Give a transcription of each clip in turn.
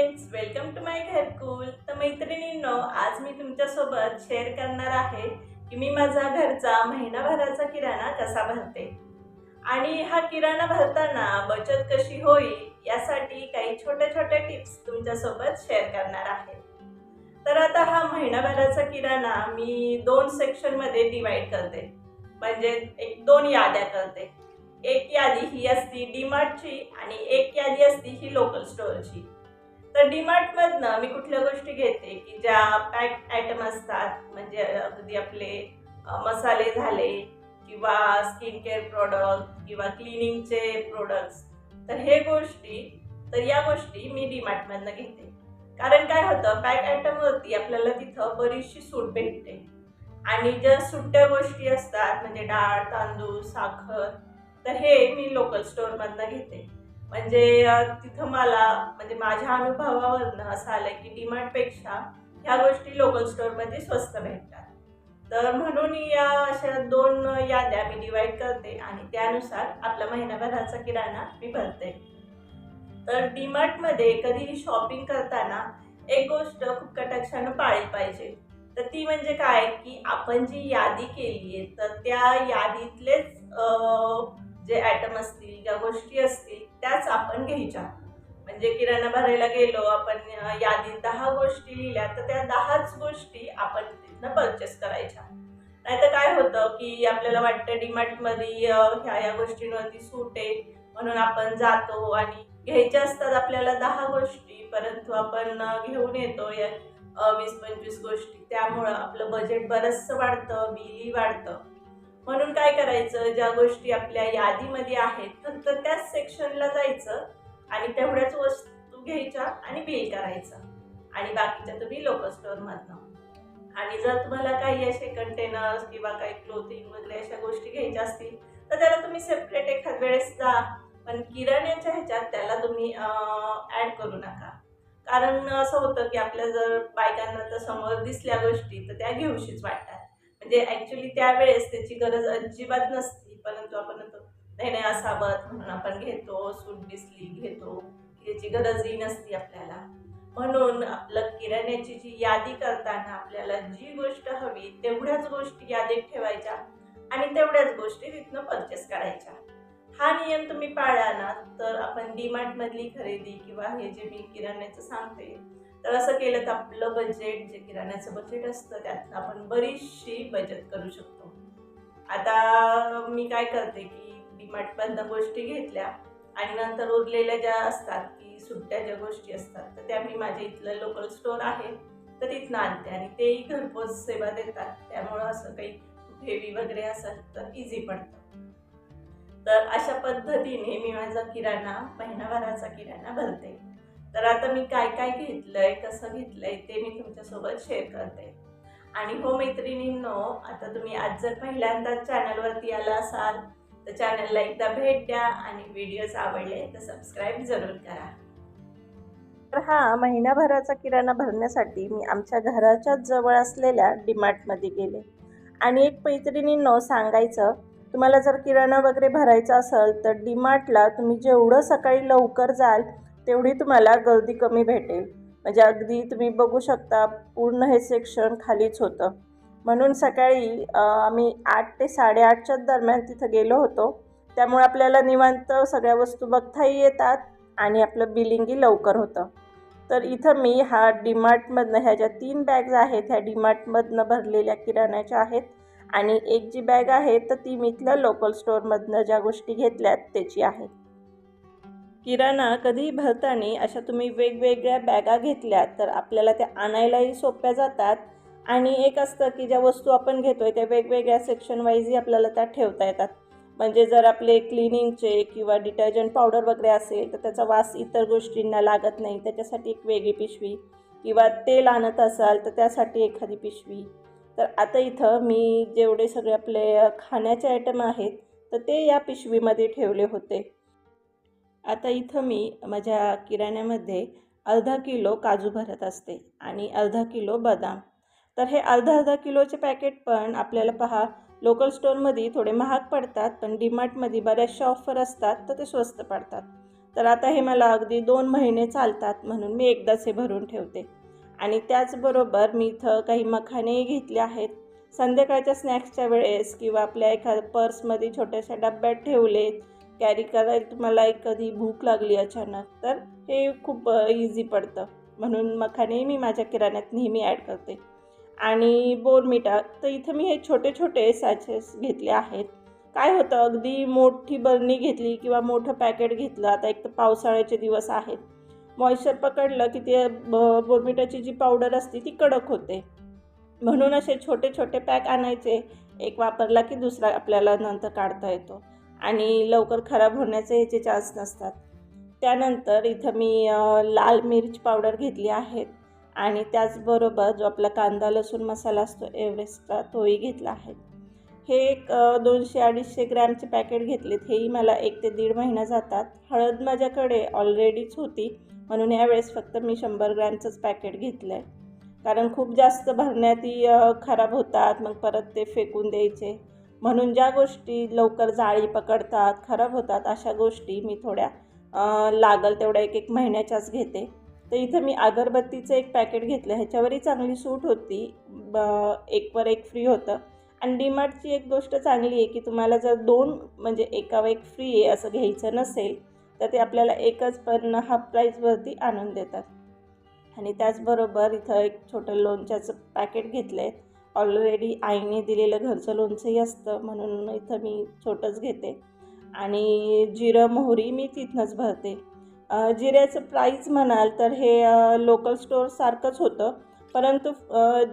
Friends welcome to माय घरकुल तर मैत्रिणींनो आज मी तुमच्यासोबत शेअर करणार आहे की मी माझा घरचा महिनाभराचा किराणा कसा भरते. आणि हा किराणा भरताना बचत कशी होईल यासाठी काही छोट्या छोट्या टिप्स तुमच्यासोबत शेअर करणार आहे. तर आता हा महिनाभराचा किराणा मी दोन सेक्शनमध्ये डिवाईड करते. म्हणजे एक दोन याद्या करते. एक यादी ही असती डीमार्टची आणि एक यादी असती ही लोकल स्टोअरची तर डीमार्टमधनं मी कुठल्या गोष्टी घेते की ज्या पॅक आयटम असतात? म्हणजे अगदी आपले मसाले झाले किंवा स्किन केअर प्रोडक्ट किंवा क्लिनिंगचे प्रोडक्ट्स तर हे गोष्टी तर या गोष्टी मी डीमार्टमधनं घेते. कारण काय होतं? पॅक आयटमवरती आपल्याला तिथं बरीचशी सूट भेटते. आणि ज्या सुट्ट्या गोष्टी असतात म्हणजे डाळ तांदूळ साखर तर हे मी लोकल स्टोअरमधनं घेते. म्हणजे तिथं मला म्हणजे माझ्या अनुभवावरनं असं आलं की डीमार्टपेक्षा ह्या गोष्टी लोकल स्टोअरमध्ये स्वस्त भेटतात. तर म्हणून या अशा दोन याद्या मी डिवाईड करते आणि त्यानुसार आपला महिनाभराचा किराणा मी भरते. तर डीमार्टमध्ये कधीही शॉपिंग करताना एक गोष्ट खूप कटाक्षानं पाळली पाहिजे. तर ती म्हणजे काय? की आपण जी यादी केली आहे तर त्या यादीतलेच जे आयटम असतील ज्या गोष्टी असतील त्याच आपण घ्यायच्या. म्हणजे किराणा भरायला गेलो आपण यादीत दहा गोष्टी लिहिल्या तर त्या दहाच गोष्टी आपण तिथनं परचेस करायच्या. नाहीतर काय होतं की आपल्याला वाटतं डीमार्टमध्ये ह्या या गोष्टींवरती सूट आहे म्हणून आपण जातो आणि घ्यायच्या असतात आपल्याला दहा गोष्टी परंतु आपण घेऊन येतो या वीस पंचवीस गोष्टी. त्यामुळं आपलं बजेट बरंचसं वाढतं बिलही वाढतं. म्हणून काय करायचं ज्या गोष्टी आपल्या यादीमध्ये आहेत तर त्याच सेक्शनला जायचं आणि तेवढ्याच वस्तू घ्यायच्या आणि बिल करायचं. आणि बाकीच्या तुम्ही लोकल स्टोअरमधनं आणि जर तुम्हाला काही असे कंटेनर्स किंवा काही क्लोथिंग वगैरे अशा गोष्टी घ्यायच्या असतील तर त्याला तुम्ही सेपरेट एखाद वेळेस जा. पण किराण्याच्या ह्याच्यात त्याला तुम्ही ॲड करू नका. कारण असं होतं की आपल्या जर बायकांना तर समोर दिसल्या गोष्टी तर त्या घेऊशीच वाटतात. म्हणजे ॲक्च्युली त्यावेळेस त्याची गरज अजिबात नसती परंतु आपण नाही नाही असावत म्हणून आपण घेतो सूट दिसली घेतो याची गरजही नसती आपल्याला. म्हणून आपलं किराण्याची जी यादी करताना आपल्याला जी गोष्ट हवी तेवढ्याच गोष्टी यादीत ठेवायच्या आणि तेवढ्याच गोष्टी तिथनं परचेस करायच्या. हा नियम तुम्ही पाळला ना तर आपण डीमार्टमधली खरेदी किंवा हे जे मी किराण्याचं सांगते तर असं केलं तर आपलं बजेट जे किराण्याचं बजेट असतं त्यातनं आपण बरीचशी बचत करू शकतो. आता मी काय करते की डीमार्टमधनं गोष्टी घेतल्या आणि नंतर उरलेल्या ज्या असतात की सुट्ट्या ज्या गोष्टी असतात तर त्या मी माझ्या इथलं लोकल स्टोअर आहे तर तिथनं आणते आणि तेही घरपोच सेवा देतात. त्यामुळं असं काही हेवी वगैरे असेल तर इझी पडतं. तर अशा पद्धतीने मी माझा किराणा महिनाभराचा किराणा भरते. तर आता मी काय काय घेतलंय कसं घेतलंय ते मी तुमच्यासोबत शेअर करते. आणि हो मैत्रिणींनो आता तुम्ही आज जर पहिल्यांदाच चॅनलवरती आला असाल तर चॅनलला एकदा भेट द्या आणि व्हिडिओज आवडले तर सबस्क्राईब जरूर करा. तर हा महिनाभराचा किराणा भरण्यासाठी मी आमच्या घराच्याच जवळ असलेल्या डीमार्टमध्ये गेले. आणि एक मैत्रिणींनो सांगायचं तुम्हाला जर किराणा वगैरे भरायचा असेल तर डीमार्टला तुम्ही जेवढं सकाळी लवकर जाल तेवढी तुम्हाला गर्दी कमी भेटेल. म्हणजे अगदी तुम्ही बघू शकता पूर्ण हे सेक्शन खालीच होतं. म्हणून सकाळी आम्ही आठ ते साडेआठच्याच दरम्यान तिथं गेलो होतो. त्यामुळे आपल्याला निवांत सगळ्या वस्तू बघताही येतात आणि आपलं बिलिंगही लवकर होतं. तर इथं मी हा डीमार्टमधनं ह्या ज्या तीन बॅग्ज आहेत ह्या डीमार्टमधनं भरलेल्या किराण्याच्या आहेत. आणि एक जी बॅग आहे तर ती मी इथल्या लोकल स्टोअरमधनं ज्या गोष्टी घेतल्यात त्याची आहे. किराणा कधीही भरताना अशा तुम्ही वेगवेगळ्या बॅगा घेतल्या तर आपल्याला त्या आणायलाही सोप्या जातात. आणि एक असतं की ज्या वस्तू आपण घेतो आहे त्या वेगवेगळ्या सेक्शन वाईजही आपल्याला त्या ठेवता येतात. म्हणजे जर आपले क्लिनिंगचे किंवा डिटर्जंट पावडर वगैरे असेल तर त्याचा वास इतर गोष्टींना लागत नाही. त्याच्यासाठी एक वेगळी पिशवी किंवा तेल आणत असाल तर त्यासाठी एखादी पिशवी. तर आता इथं मी जेवढे सगळे आपले खाण्याचे आयटम आहेत तर ते या पिशवीमध्ये ठेवले होते. आता इथं मी माझ्या किराण्यामध्ये अर्धा किलो काजू भरत असते आणि अर्धा किलो बदाम. तर हे अर्धा अर्धा किलोचे पॅकेट पण आपल्याला पहा लोकल स्टोअरमध्ये थोडे महाग पडतात पण डीमार्टमध्ये बऱ्याचशा ऑफर असतात तर ते स्वस्त पडतात. तर आता हे मला अगदी दोन महिने चालतात म्हणून मी एकदाच हे भरून ठेवते. आणि त्याचबरोबर मी इथं काही मखानेही घेतले आहेत. संध्याकाळच्या स्नॅक्सच्या वेळेस किंवा आपल्या एखाद्या पर्समध्ये छोट्याशा डब्यात ठेवलेत कॅरी करायला तुम्हाला एक कधी भूक लागली अचानक तर हे खूप इझी पडतं. म्हणून मखाने मी माझ्या किराण्यात नेहमी ॲड करते. आणि बोरमिटा तर इथं मी हे छोटे छोटे सॅचेस घेतले आहेत. काय होतं अगदी मोठी बरणी घेतली किंवा मोठं पॅकेट घेतलं आता एक तर पावसाळ्याचे दिवस आहेत. मॉइश्चर पकडलं की ते ब बोरमिटाची जी पावडर असते ती कडक होते. म्हणून असे छोटे छोटे पॅक आणायचे. एक वापरला की दुसरा आपल्याला नंतर काढता येतो. आणि लवकर खराब होण्याचे याचे चान्स नसतात. त्यानंतर इथं मी लाल मिरच पावडर घेतली आहे आणि त्याचबरोबर जो आपला कांदा लसूण मसाला असतो एव्हरेस्टचा तोही घेतला आहे. हे एक दोनशे अडीचशे ग्रॅमचे पॅकेट घेतलेत. हेही मला एक ते दीड महिना जातात. हळद माझ्याकडे ऑलरेडीच होती म्हणून यावेळेस फक्त मी शंभर ग्रॅमचंच पॅकेट घेतलं आहे कारण खूप जास्त भरण्यातही खराब होतात मग परत ते फेकून द्यायचे. म्हणून ज्या गोष्टी लवकर जाळी पकडतात खराब होतात अशा गोष्टी मी थोड्या लागल तेवढ्या एक एक महिन्याच्याच घेते. तर इथं मी अगरबत्तीचं एक पॅकेट घेतलं ह्याच्यावरही चांगली सूट होती. ब एकवर एक फ्री होतं. आणि डीमार्टची एक गोष्ट चांगली आहे की तुम्हाला जर दोन म्हणजे एकावर एक फ्री आहे असं घ्यायचं नसेल तर ते आपल्याला एकच पण हाफ प्राईजवरती आणून देतात. आणि त्याचबरोबर इथं एक छोटं लोणच्याचं पॅकेट घेतलं आहे ऑलरेडी आईने दिलेलं घरचं लोणचंही असतं म्हणून इथं मी छोटंच घेते. आणि जिरं मोहरी मी तिथनंच भरते. जिऱ्याचं प्राईस म्हणाल तर हे लोकल स्टोअरसारखंच होतं. परंतु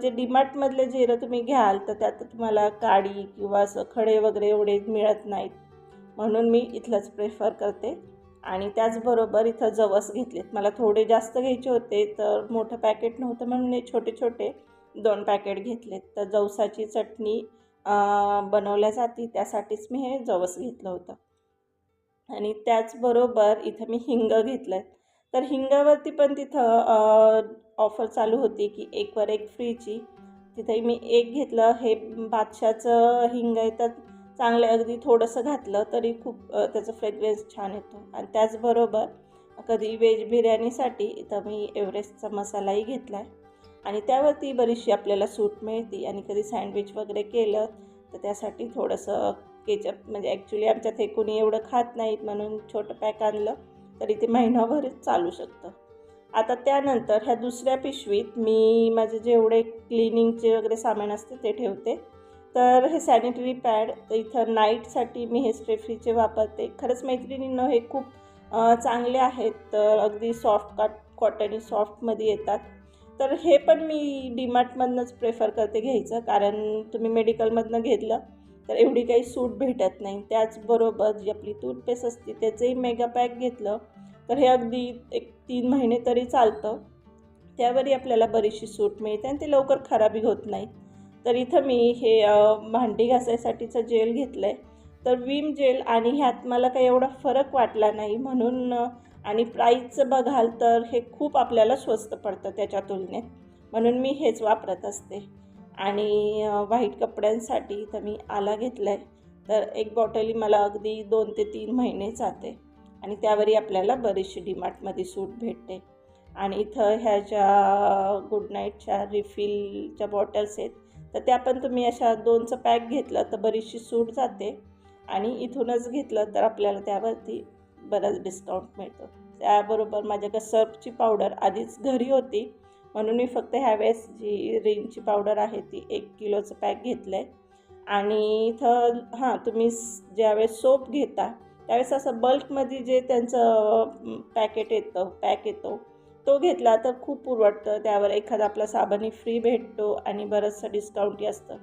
जे डीमार्टमधले जिरं तुम्ही घ्याल तर त्यात तुम्हाला काडी किंवा असं खडे वगैरे एवढे मिळत नाहीत. म्हणून मी इथलंच प्रेफर करते. आणि त्याचबरोबर इथं जवस घेतलेत. मला थोडे जास्त घ्यायचे होते तर मोठं पॅकेट नव्हतं म्हणून हे छोटे छोटे दोन पॅकेट घेतलेत. तर जवसाची चटणी बनवल्या जाते. त्यासाठीच मी हे जवस घेतलं होतं. आणि त्याचबरोबर इथं मी हिंग घेतलं आहे तर हिंगावरती पण तिथं ऑफर चालू होती की एकवर एक फ्रीची तिथेही मी एक घेतलं. हे बादशाचं हिंग आहे तर चांगलं अगदी थोडंसं घातलं तरी खूप त्याचं फ्रेग्रन्स छान येतो. आणि त्याचबरोबर कधी व्हेज बिर्याणीसाठी इथं मी एव्हरेस्टचा मसालाही घेतला आहे आणि त्यावरती बरीचशी आपल्याला सूट मिळते. आणि कधी सँडविच वगैरे केलं तर त्यासाठी थोडंसं केचप म्हणजे ॲक्च्युली आमच्यात हे कोणी एवढं खात नाहीत म्हणून छोटं पॅक आणलं तरी ते महिनाभरच चालू शकतं. आता त्यानंतर ह्या दुसऱ्या पिशवीत मी माझे जेवढे क्लिनिंगचे वगैरे सामान असते ते ठेवते. तर हे सॅनिटरी पॅड इथं नाईटसाठी मी हे स्ट्रेफ्रीचे वापरते. खरंच मैत्रिणींनो हे खूप चांगले आहेत. तर अगदी सॉफ्ट काट कॉटनी सॉफ्टमध्ये येतात. तर हे पण मी डीमार्टमधनंच प्रेफर करते घ्यायचं. कारण तुम्ही मेडिकलमधनं घेतलं तर एवढी काही सूट भेटत नाही. त्याचबरोबर जी आपली टूथपेस्ट असते त्याचंही मेगा पॅक घेतलं तर हे अगदी एक तीन महिने तरी चालतं. त्यावरही आपल्याला बरीचशी सूट मिळते आणि ते लवकर खराबी होत नाही. तर इथं मी हे भांडी घासायसाठीचं जेल घेतलं आहे तर विम जेल आणि ह्यात मला काही एवढा फरक वाटला नाही. म्हणून आणि प्राईजचं बघाल तर हे खूप आपल्याला स्वस्त पडतं त्याच्या तुलनेत. म्हणून मी हेच वापरत असते. आणि व्हाईट कपड्यांसाठी तर मी आला घेतला आहे तर एक बॉटली मला अगदी दोन ते तीन महिने जाते. आणि त्यावरही आपल्याला बरीचशी डीमार्टमध्ये सूट भेटते. आणि इथं ह्या ज्या गुड नाईटच्या रिफिलच्या बॉटल्स आहेत तर त्या पण तुम्ही अशा दोनचं पॅक घेतलं तर बरीचशी सूट जाते. आणि इथूनच घेतलं तर आपल्याला त्यावरती बराच डिस्काउंट मिळतो. त्याबरोबर माझ्याकडे सर्फची पावडर आधीच घरी होती. म्हणून मी फक्त ह्यावेळेस जी रिंगची पावडर आहे ती एक किलोचं पॅक घेतलं आहे आणि इथं हां तुम्ही ज्यावेळेस सोप घेता त्यावेळेस असं बल्कमध्ये जे त्यांचं पॅकेट येतं पॅक येतो तो घेतला तर खूप पुरवडतं त्यावर एखादा आपला साबणही फ्री भेटतो आणि बरंचसं डिस्काउंटही असतं.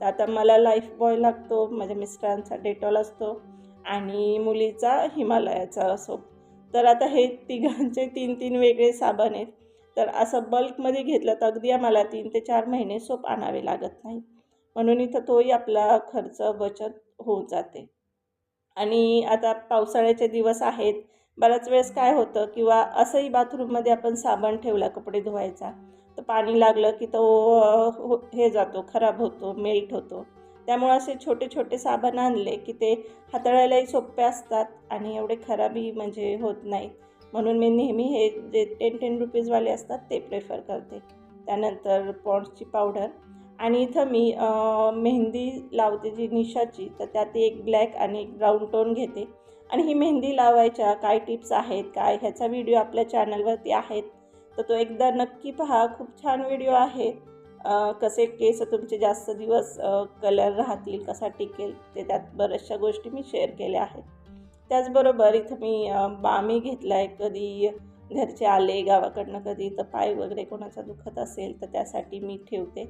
तर आता मला लाईफ बॉय लागतो माझ्या मिस्टरांचा डेटॉल असतो. आणि मुलीचा हिमालयाचा सोप तर आता हे तिघांचे तीन तीन वेगळे साबण आहेत. तर असं बल्कमध्ये घेतलं तर अगदी आम्हाला तीन ते चार महिने सोप आणावे लागत नाही. म्हणून इथं तोही आपला खर्च बचत होऊन जाते. आणि आता पावसाळ्याचे दिवस आहेत. बऱ्याच वेळेस काय होतं किंवा असंही बाथरूममध्ये आपण साबण ठेवला कपडे धुवायचा तर पाणी लागलं की तो हो, हे जातो खराब होतो मेल्ट होतो. त्यामुळे असे छोटे छोटे साबण आणले की ते हाताळायलाही सोपे असतात आणि एवढे खराबही म्हणजे होत नाही. म्हणून मी नेहमी हे जे टेन टेन रुपीजवाले असतात ते प्रेफर करते. त्यानंतर पॉन्ड्सची पावडर आणि इथं मी मेहंदी लावते जी निशाची तर त्यात एक ब्लॅक आणि एक ब्राऊन टोन घेते. आणि ही मेहंदी लावायच्या काय टिप्स आहेत काय ह्याचा व्हिडिओ आपल्या चॅनलवरती आहेत तर तो एकदा नक्की पहा. खूप छान व्हिडिओ आहे. कसे केस तुमचे जास्त दिवस कलर राहतील कसा टिकेल ते त्यात बऱ्याचशा गोष्टी मी शेअर केल्या आहेत. त्याचबरोबर इथं मी बामी घेतला आहे कधी घरचे आले गावाकडनं कधी तर पाय वगैरे कोणाचा दुखत असेल तर त्यासाठी मी ठेवते.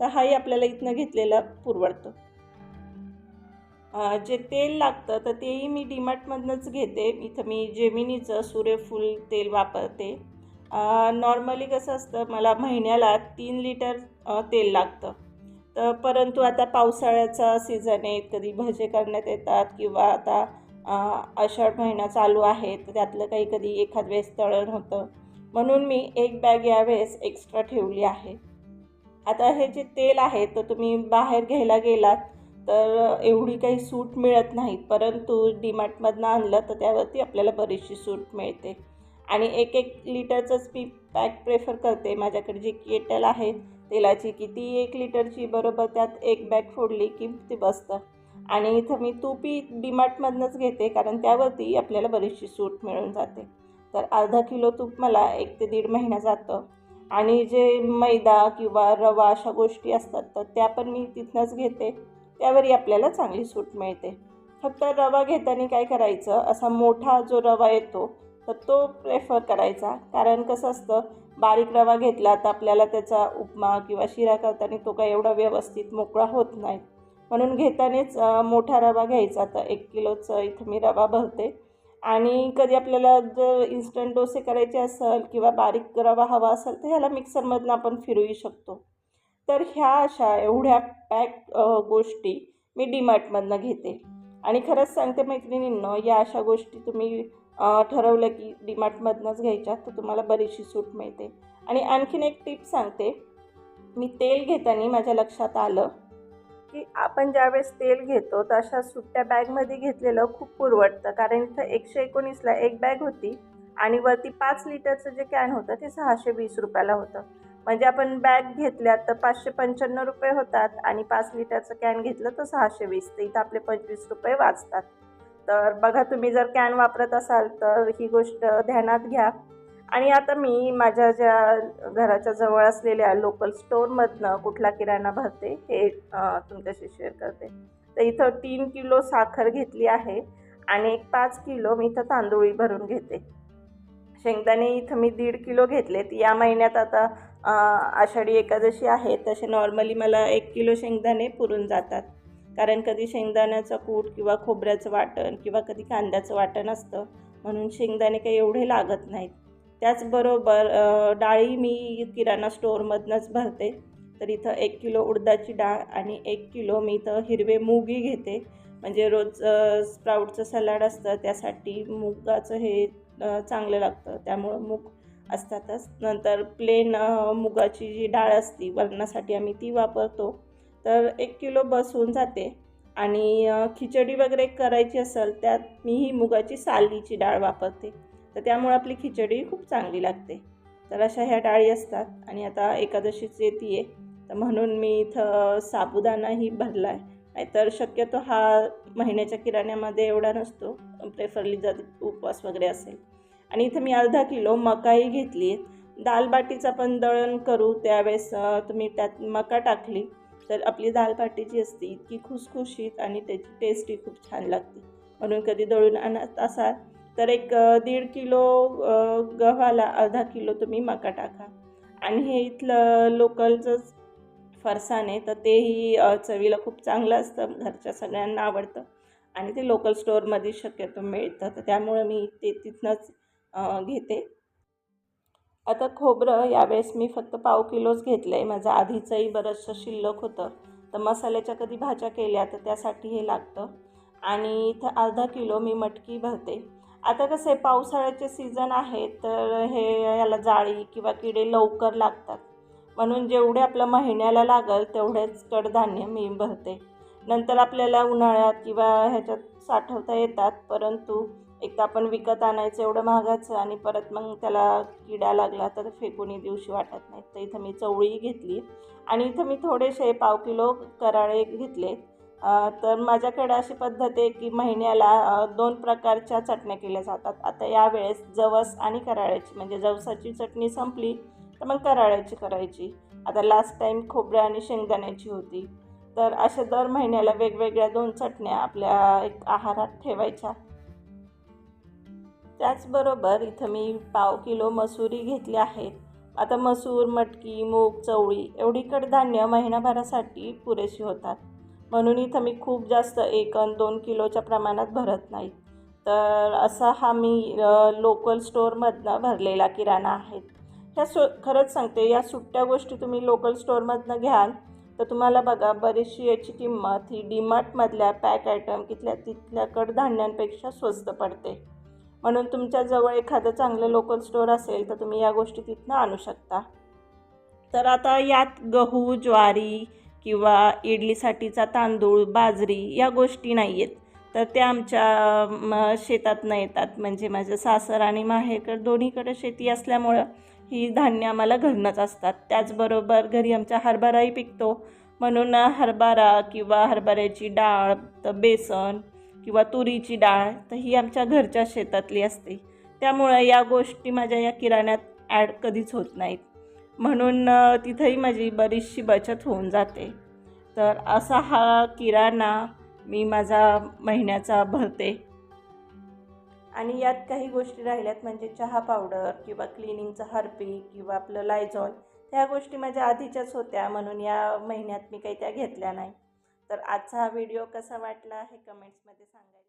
तर हाही आपल्याला इथनं घेतलेला पुरवडतो. जे तेल लागतं तर तेही मी डीमार्टमधनंच घेते. इथं मी जेमिनीचं सूर्यफूल तेल वापरते. नॉर्मली कसं असतं मला महिन्याला तीन लिटर तेल लागतं. तर परंतु आता पावसाळ्याचा सीझन आहे कधी भजे करण्यात येतात किंवा आता आषाढ महिना चालू आहे तर त्यातलं काही कधी एखाद वेळेस तळण होतं. म्हणून मी एक बॅग यावेळेस एक्स्ट्रा ठेवली आहे. आता हे जे तेल आहे तर तुम्ही बाहेर घ्यायला गेलात तर एवढी काही सूट मिळत नाही. परंतु डीमार्टमधनं आणलं तर त्यावरती आपल्याला बरीचशी सूट मिळते. आणि एक एक लिटरचंच मी पॅक प्रेफर करते. माझ्याकडे जी केटल आहे तेलाची की ती एक लिटरची बरोबर त्यात एक बॅग फोडली की ती बसतं. आणि इथं मी तूपी डीमार्टमधनंच घेते कारण त्यावरती आपल्याला बरीचशी सूट मिळून जाते. तर अर्धा किलो तूप मला एक ते दीड महिना जातं. आणि जे मैदा किंवा रवा अशा गोष्टी असतात तर त्या पण मी तिथनंच घेते. त्यावरही आपल्याला चांगली सूट मिळते. फक्त रवा घेताना काय करायचं असा मोठा जो रवा येतो तर तो प्रेफर करायचा. कारण कसं असतं बारीक रवा घेतला तर आपल्याला त्याचा उपमा किंवा शिरा करताना तो काय एवढा व्यवस्थित मोकळा होत नाही. म्हणून घेतानाच मोठा रवा घ्यायचा. तर एक किलोचं इथं मी रवा भरते. आणि कधी आपल्याला जर इन्स्टंट डोसे करायचे असेल किंवा बारीक रवा हवा असेल तर ह्याला मिक्सरमधनं आपण फिरवू शकतो. तर ह्या अशा एवढ्या पॅक गोष्टी मी डीमार्टमधनं घेते. आणि खरंच सांगते मैत्रिणींनं या अशा गोष्टी तुम्ही ठरवलं की डीमार्टमधनंच घ्यायच्या तर तुम्हाला बरीचशी सूट मिळते. आणि आणखीन एक टिप सांगते. मी तेल घेताना माझ्या लक्षात आलं की आपण ज्यावेळेस तेल घेतो तर अशा सुट्ट्या बॅगमध्ये घेतलेलं खूप पुरवडतं. कारण इथं एकशे एकोणीसला एक बॅग होती आणि वरती पाच लिटरचं जे कॅन होतं ते सहाशे वीस रुपयाला होतं. म्हणजे आपण बॅग घेतल्या तर पाचशे पंच्याण्णव रुपये होतात आणि पाच लिटरचं कॅन घेतलं तर सहाशे वीस तर इथं आपले पंचवीस रुपये वाचतात. तर बघा तुम्ही जर कॅन वापरत असाल तर ही गोष्ट ध्यानात घ्या. आणि आता मी माझ्या ज्या घराच्या जवळ असलेल्या लोकल स्टोअरमधनं कुठला किराणा भरते हे तुमच्याशी शेअर करते. तर इथं तीन किलो साखर घेतली आहे आणि एक पाच किलो मी इथं तांदूळी भरून घेते. शेंगदाणे इथं मी दीड किलो घेतलेत. या महिन्यात आता आषाढी एकादशी आहे तसे नॉर्मली मला एक किलो शेंगदाणे पुरून जातात. कारण कधी शेंगदाण्याचा कूट किंवा खोबऱ्याचं वाटण किंवा कधी कांद्याचं वाटण असतं म्हणून शेंगदाणे काही एवढे लागत नाहीत. त्याचबरोबर डाळी मी किराणा स्टोअरमधनंच भरते. तर इथं एक किलो उडदाची डाळ आणि एक किलो मी इथं हिरवे मुगी घेते. म्हणजे रोज स्प्राऊटचं सलाड असतं त्यासाठी मुगाचं हे चांगलं लागतं. त्यामुळं मूग असतातच. नंतर प्लेन मुगाची जी डाळ असती वरणासाठी आम्ही ती वापरतो. तर एक किलो बस होऊन जाते. आणि खिचडी वगैरे करायची असेल त्यात मी ही मुगाची सालीची डाळ वापरते. तर त्यामुळे आपली खिचडी खूप चांगली लागते. तर अशा ह्या डाळी असतात. आणि आता एकादशीच येते आहे तर म्हणून मी इथं साबुदाणाही भरला आहे नाहीतर शक्यतो हा महिन्याच्या किराण्यामध्ये एवढा नसतो. प्रेफरली जर उपवास वगैरे असेल. आणि इथं मी अर्धा किलो मकाही घेतली आहे दालबाटीचं पण दळण करू त्यावेळेस तुम्ही त्यात मका टाकली. तर आपली दालबाटी जी असते इतकी खुसखुशीत आणि त्याची टेस्टही खूप छान लागते. म्हणून कधी दळून आणत असाल तर एक दीड किलो गव्हाला अर्धा किलो तुम्ही मका टाका. आणि हे इथलं लोकलचंच फरसाण आहे तर तेही चवीला खूप चांगलं असतं घरच्या सगळ्यांना आवडतं. आणि ते लोकल स्टोअरमध्ये शक्यतो मिळतं. तर त्यामुळं मी ते तिथनंच घेते. आता खोबरं यावेळेस मी फक्त पाव किलोच घेतलं आहे माझं आधीचंही बरंचसं शिल्लक होतं. तर मसाल्याच्या कधी भाज्या केल्या तर त्यासाठी हे लागतं. आणि इथं अर्धा किलो मी मटकी भरते. आता कसं आहे पावसाळ्याचे सीझन आहे तर हे याला जाळी किंवा किडे लवकर लागतात. म्हणून जेवढे आपलं महिन्याला लागल तेवढेच कडधान्य मी भरते. नंतर आपल्याला उन्हाळ्यात किंवा ह्याच्यात साठवता येतात परंतु एक तर आपण विकत आणायचं एवढं महागाचं आणि परत मग त्याला किडा लागला तर फेकूनही दिवशी वाटत नाही. तर इथं मी चवळी घेतली आणि इथं मी थोडेसे पाव किलो कराळे घेतले. तर माझ्याकडे अशी पद्धत आहे की महिन्याला दोन प्रकारच्या चटण्या केल्या जातात. आता यावेळेस जवस आणि कराळ्याची म्हणजे जवसाची चटणी संपली तर मग कराळ्याची करायची. आता लास्ट टाईम खोबऱ्या आणि शेंगदाण्याची होती. तर अशा दर महिन्याला वेगवेगळ्या दोन चटण्या आपल्या एक आहारात ठेवायच्या. त्याचबरोबर इथं मी पाव किलो मसुरी घेतली आहेत आता मसूर मटकी मूग चवळी एवढी कडधान्य महिनाभरासाठी पुरेशी होतात. म्हणून इथं मी खूप जास्त एक दोन किलोच्या प्रमाणात भरत नाही. तर असा हा मी लोकल स्टोअरमधनं भरलेला किराणा आहे. ह्या सु खरंच सांगते या सुट्ट्या गोष्टी तुम्ही लोकल स्टोअरमधनं घ्याल तर तुम्हाला बघा बरीचशी याची किंमत ही डीमार्टमधल्या पॅक आयटम तिथल्या तिथल्या कडधान्यांपेक्षा स्वस्त पडते. म्हणून तुमच्याजवळ एखादं चांगलं लोकल स्टोअर असेल तर तुम्ही या गोष्टी तिथनं आणू शकता. तर आता यात गहू ज्वारी किंवा इडलीसाठीचा तांदूळ बाजरी या गोष्टी नाही आहेत तर त्या आमच्या म, शेतातनं येतात. म्हणजे माझं सासर आणि माहेरकर दोन्हीकडे शेती असल्यामुळं ही धान्य आम्हाला घरनंच असतात. त्याचबरोबर घरी आमच्या हरभराही पिकतो. म्हणून हरभरा किंवा हरभऱ्याची डाळ तर बेसन किंवा तुरीची डाळ तर ही आमच्या घरच्या शेतातली असते. त्यामुळं या गोष्टी माझ्या या किराण्यात ॲड कधीच होत नाहीत. म्हणून तिथंही माझी बरीचशी बचत होऊन जाते. तर असा हा किराणा मी माझा महिन्याचा भरते. आणि यात काही गोष्टी राहिल्यात म्हणजे चहा पावडर किंवा क्लिनिंगचं हार्पिक किंवा आपलं लायझॉल ह्या गोष्टी माझ्या आधीच्याच होत्या. म्हणून या महिन्यात मी काही त्या घेतल्या नाही. तर आजचा हा व्हिडिओ कसा वाटला हे कमेंट्समध्ये सांगायला